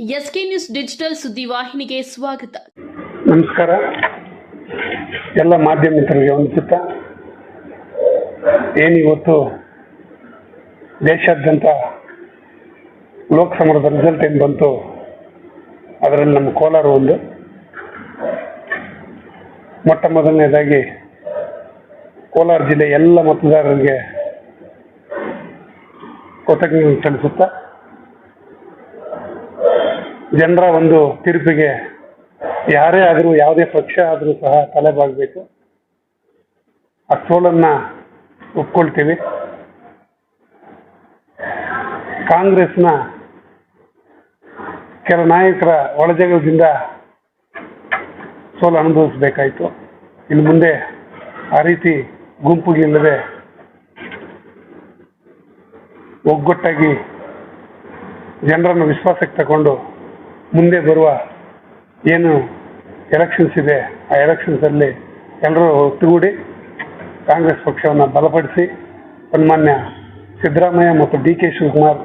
SK news digital ಸುದ್ದಿವಾಹಿನಿಗೆ ಸ್ವಾಗತ. ನಮಸ್ಕಾರ. ಎಲ್ಲ ಮಾಧ್ಯಮ ಮಿತ್ರರಿಗೆ ವಂದಿಸುತ್ತ, ಏನಿವತ್ತು ದೇಶಾದ್ಯಂತ ಲೋಕಸಮರದ ರಿಸಲ್ಟ್ ಏನು ಬಂತು ಅದರಲ್ಲಿ ನಮ್ಮ ಕೋಲಾರ ಒಂದು. ಮೊಟ್ಟ ಮೊದಲನೇದಾಗಿ ಕೋಲಾರ ಜಿಲ್ಲೆ ಎಲ್ಲ ಮತದಾರರಿಗೆ ಕೃತಜ್ಞತೆ ಸಲ್ಲಿಸುತ್ತಾ ಜನರ ಒಂದು ತೀರ್ಪಿಗೆ ಯಾರೇ ಆದರೂ, ಯಾವುದೇ ಪಕ್ಷ ಆದರೂ ಸಹ ತಲೆಬಾಗಬೇಕು. ಆ ಸೋಲನ್ನ ಒಪ್ಕೊಳ್ತೀವಿ. ಕಾಂಗ್ರೆಸ್ನ ಕೆಲ ನಾಯಕರ ಒಳಜಗಳದಿಂದ ಸೋಲು ಅನುಭವಿಸಬೇಕಾಯಿತು. ಇನ್ನು ಮುಂದೆ ಆ ರೀತಿ ಗುಂಪುಗಳಿಲ್ಲದೆ ಒಗ್ಗಟ್ಟಾಗಿ ಜನರನ್ನು ವಿಶ್ವಾಸಕ್ಕೆ ತಗೊಂಡು ಮುಂದೆ ಬರುವ ಏನು ಎಲೆಕ್ಷನ್ಸ್ ಇದೆ, ಆ ಎಲೆಕ್ಷನ್ಸಲ್ಲಿ ಎಲ್ಲರೂ ಒಟ್ಟುಗೂಡಿ ಕಾಂಗ್ರೆಸ್ ಪಕ್ಷವನ್ನು ಬಲಪಡಿಸಿ ಸನ್ಮಾನ್ಯ ಸಿದ್ದರಾಮಯ್ಯ ಮತ್ತು ಡಿ ಕೆ ಶಿವಕುಮಾರ್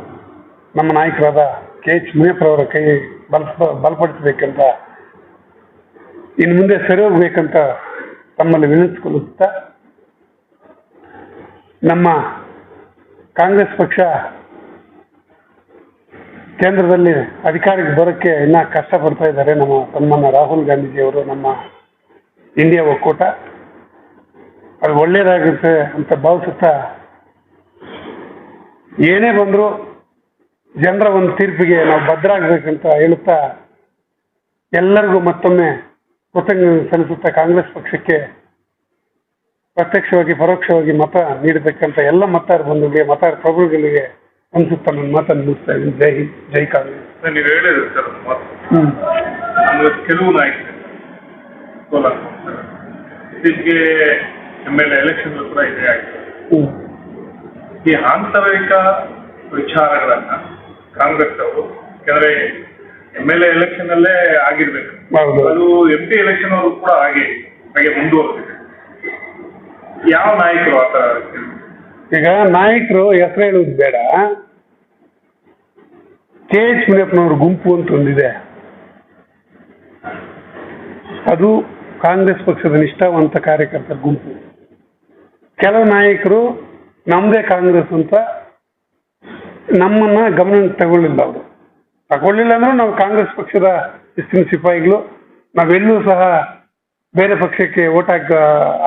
ನಮ್ಮ ನಾಯಕರಾದ ಕೆ ಎಚ್ ಮುನಿಯಪ್ಪರವರ ಕೈ ಬಲ ಬಲಪಡಿಸಬೇಕಂತ ಇನ್ನು ಮುಂದೆ ಸರಿ ಹೋಗ್ಬೇಕಂತ ತಮ್ಮಲ್ಲಿ ವಿನಂತಿಸಿಕೊಳ್ಳುತ್ತಾ ನಮ್ಮ ಕಾಂಗ್ರೆಸ್ ಪಕ್ಷ ಕೇಂದ್ರದಲ್ಲಿ ಅಧಿಕಾರಕ್ಕೆ ಬರೋಕ್ಕೆ ಇನ್ನ ಕಷ್ಟಪಡ್ತಾ ಇದ್ದಾರೆ ನಮ್ಮ ಸನ್ಮಾನ್ಯ ರಾಹುಲ್ ಗಾಂಧೀಜಿಯವರು, ನಮ್ಮ ಇಂಡಿಯಾ ಒಕ್ಕೂಟ. ಅದು ಒಳ್ಳೇದಾಗುತ್ತೆ ಅಂತ ಭಾವಿಸುತ್ತಾ ಏನೇ ಬಂದರೂ ಜನರ ಒಂದು ತೀರ್ಪಿಗೆ ನಾವು ಭದ್ರಾಗಬೇಕಂತ ಹೇಳುತ್ತಾ ಎಲ್ಲರಿಗೂ ಮತ್ತೊಮ್ಮೆ ಕೃತಜ್ಞ ಸಲ್ಲಿಸುತ್ತಾ ಕಾಂಗ್ರೆಸ್ ಪಕ್ಷಕ್ಕೆ ಪ್ರತ್ಯಕ್ಷವಾಗಿ, ಪರೋಕ್ಷವಾಗಿ ಮತ ನೀಡಬೇಕಂತ ಎಲ್ಲ ಮತದಾರ ಬಂಧುಗಳಿಗೆ ಮತದಾರ ಪ್ರಭುಗಳಿಗೆ ಅನ್ಸುತ್ತಾ ನನ್ನ ಮಾತನ್ನು ಮುಗಿಸ್ತಾ ಇದ್ದೀನಿ. ಜೈ ಹಿಂದ್ ಜೈ ಕಾಂಗ್ರೆಸ್ ಸರ್ ನೀವು ಹೇಳಿದ್ರು ಸರ್ ಮಾತು. ಕೆಲವು ನಾಯಕರು ಕೋಲಾರ ಇತ್ತೀಚೆಗೆ ಎಂ ಎಲ್ ಎಲೆಕ್ಷನ್ ಕೂಡ ಇದೇ ಆಗಿದೆ ಈ ಆಂತರಿಕ ವಿಚಾರಗಳನ್ನ ಕಾಂಗ್ರೆಸ್ ಅವರು ಯಾಕಂದ್ರೆ ಎಂ ಎಲ್ ಎ ಎಲೆಕ್ಷನ್ ಅಲ್ಲೇ ಆಗಿರ್ಬೇಕು. ಹೌದು. ಅದು ಎಂ ಪಿ ಎಲೆಕ್ಷನ್ ಅವರು ಕೂಡ ಹಾಗೆ ಹಾಗೆ ಮುಂದುವರೆದಿದೆ. ಯಾವ ನಾಯಕರು ಆ ಥರ ಈಗ ನಾಯಕರು ಹೆಸರು ಹೇಳುವುದು ಬೇಡ. ಕೆ ಎಚ್ ಮುನಿಯಪ್ಪನವ್ರ ಗುಂಪು ಅಂತ ಒಂದಿದೆ. ಅದು ಕಾಂಗ್ರೆಸ್ ಪಕ್ಷದ ನಿಷ್ಠಾವಂತ ಕಾರ್ಯಕರ್ತರ ಗುಂಪು. ಕೆಲವು ನಾಯಕರು ನಮ್ಮದೇ ಕಾಂಗ್ರೆಸ್ ಅಂತ ನಮ್ಮನ್ನ ಗಮನಕ್ಕೆ ತಗೊಳ್ಳಿಲ್ಲ ಅವರು. ತಗೊಳ್ಳಿಲ್ಲ ಅಂದ್ರೆ ನಾವು ಕಾಂಗ್ರೆಸ್ ಪಕ್ಷದ ಇಸ್ತಿನ ಸಿಪಾಯಿಗಳು. ನಾವೆಲ್ಲೂ ಸಹ ಬೇರೆ ಪಕ್ಷಕ್ಕೆ ಓಟ್ ಹಾಕ,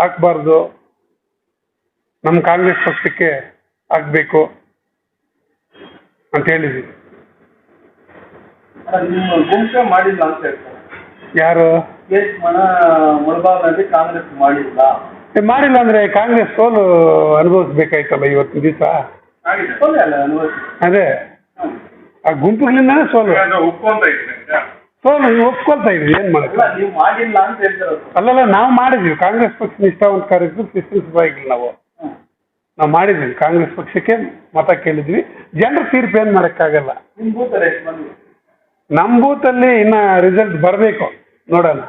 ಹಾಕ್ಬಾರ್ದು. ನಮ್ಮ ಕಾಂಗ್ರೆಸ್ ಪಕ್ಷಕ್ಕೆ ಆಗ್ಬೇಕು ಅಂತ ಹೇಳಿದ್ವಿ. ನಿಮ್ಮ ಗುಂಪೆ ಮಾಡಿಲ್ಲ ಅಂತ ಹೇಳ್ತಾರೆ. ಯಾರು? ಎಸ್ ಮನ ಮುಳಬಾಗ್ನಲ್ಲಿ ಕಾಂಗ್ರೆಸ್ ಮಾಡಿಲ್ಲ. ಏ, ಮಾಡಿಲ್ಲ ಅಂದ್ರೆ ಕಾಂಗ್ರೆಸ್ ಸೋಲು ಅನುಭವಿಸ್ಬೇಕಾಯ್ತಲ್ಲ ಇವತ್ತು ದಿವಸ? ಆಗಿದೆ. ಸೊನ್ನೆ ಅಲ್ಲ ಅನುಭವಿಸಿ ಅದೇ. ಆ ಗುಂಪುಗಳಿಂದಾನೇ ಸೋಲು. ಒಪ್ಕೊಂತ ಇದ್ರೆ ಸೋಲು ನೀವು ಒಪ್ಕೊಳ್ತಾ ಇದ್ವಿ ಏನ್ ಮಾಡಕ್ಕೆ ಅಲ್ಲ ನೀವು ಮಾಡಿಲ್ಲ ಅಂತ ಹೇಳ್ತಾರೆ ಅಲ್ಲಲ್ಲ ನಾವು ಮಾಡಿದ್ವಿ ಕಾಂಗ್ರೆಸ್ ಪಕ್ಷ ನಿಷ್ಠಾವಂತ ಕಾರ್ಯಕ್ರಮ ಕ್ರಿಶ್ಚಿಯನ್ ಸಿಪಾಯಿಗಳು ನಾವು. ನಾವು ಮಾಡಿದ್ವಿ ಕಾಂಗ್ರೆಸ್ ಪಕ್ಷಕ್ಕೆ ಮತ ಕೇಳಿದ್ವಿ ಜನರ ತೀರ್ಪು ಏನ್ ಮಾಡಕ್ಕಾಗಲ್ಲ ನಿಮ್ ಎಷ್ಟು ಮಂದಿ? ನಮ್ಮ ಬೂತಲ್ಲಿ ಇನ್ನ ರಿಸಲ್ಟ್ ಬರಬೇಕು ನೋಡೋಣ.